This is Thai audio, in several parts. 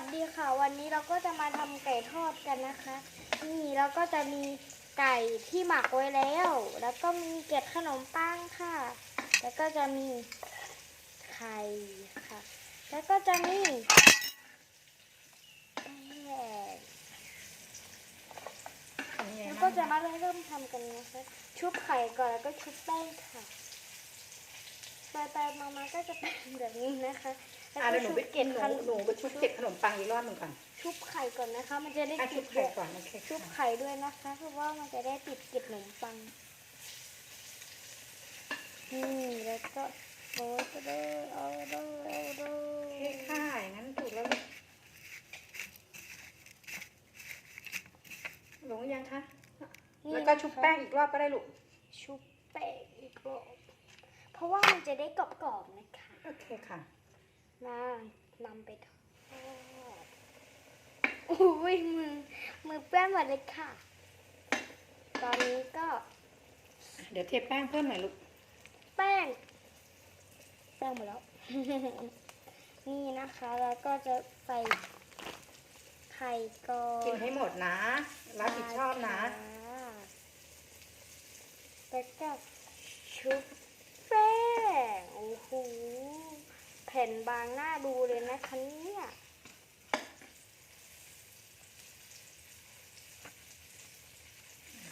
วัสดีค่ะ วันนี้เราก็จะมาทำไก่ทอดกันนะคะ นี่เราก็จะมีไก่ที่หมักไว้แล้ว แล้วก็มีเกล็ดขนมปังค่ะ แล้วก็จะมีไข่ค่ะ แล้วก็จะมีแป้งแล้วก็จะมาเริ่มทำกันนะคะ ชุบไข่ก่อนแล้วก็ชุบแป้งค่ะ ไปไปๆมาๆก็จะเป็นแบบนี้นะคะแล้วอะก็เดี๋ยวหนูชุบไปเกล็ดหนูขนหนูไปชุบเกล็ดขนมปังอีกรอบหนึ่งก่อนชุบไข่ก่อนนะคะ มันจะได้อะติชุดบไข่ก่อนโอเคชุบค่ะไข่ด้วยนะคะ เพราะว่ามันจะได้ติดเกล็ดขนมปังนี่แล้วก็โรยไปเลยเอาเลยเอาเลโอเคยค่ะอย่างนั้นถูกแล้วลูกหลงยังคะนี่แล้วก็ชุบนะคะแป้งอีกรอบก็ได้ลูก ชุบแป้งอีกรอบ เพราะว่ามันจะได้กรอบๆนะคะ โอเคค่ะมานำไปทอดอุ้ยมือมือแป้งหมดเลยค่ะ ตอนนี้ก็เดี๋ยวเทแป้งเพิ่มหน่อยลูก แป้ง แป้งหมดแล้ว นี่นะคะ แล้วก็จะใส่ไข่ก่อนกินให้หมดนะ รับผิดชอบนะ แล้วก็ชุบแป้ง โอ้โห แผ่นบางหน้าดูเลยนะคะเนี่ย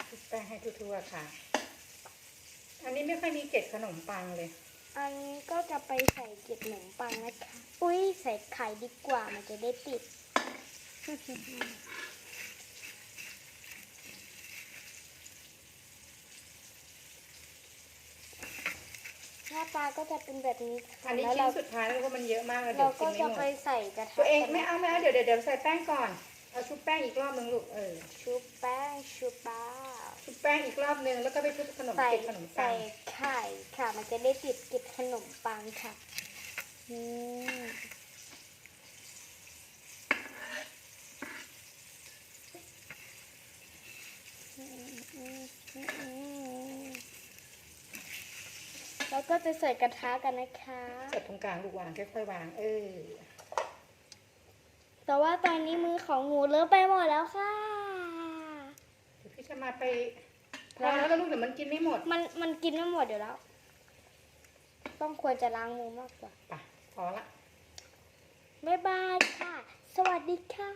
ชุบแป้งให้ทั่วๆค่ะ อันนี้ไม่ค่อยมีเกล็ดขนมปังเลย อันนี้ก็จะไปใส่เกล็ดขนมปังนะคะ อุ้ยใส่ไข่ดีกว่ามันจะได้ติด หน้าตาก็จะเป็นแบบนี้ค่ะอันนี้แล้วชิ้นเราสุดท้ายแล้วก็มันเยอะมากเลยเดี๋เรายวกิก็นไม่จะหมไปดใส่กระทะตัวเองกันไม่เอาไม่เอาเดี๋ยวเดี๋ยวเดี๋ยวใส่แป้งก่อนเอาชุบแป้งอีกรอบนึงลูกเออชุบแป้งชุบป้าชุบแป้งอีกรอบนึงแล้วก็ไปชุบขนมใส่เกล็ดขนมปัใส่งไข่ค่ะ มันจะได้ติดเกล็ดขนมปังค่ะนี่ แล้วก็จะใส่กระทะกันนะคะใส่ตรงกลางลูกวางค่อยๆวาง เออ แต่ว่าตอนนี้มือของหนูเลอะไปหมดแล้วค่ะ เดี๋ยวพี่จะมาไปพอแล้วลูกเดี๋ยวมันกินไม่หมดมันมันกินไม่หมดเดี๋ยวแล้ว ต้องควรจะล้างมือมากกว่า ไปพอละ บ๊ายบายค่ะ สวัสดีค่ะ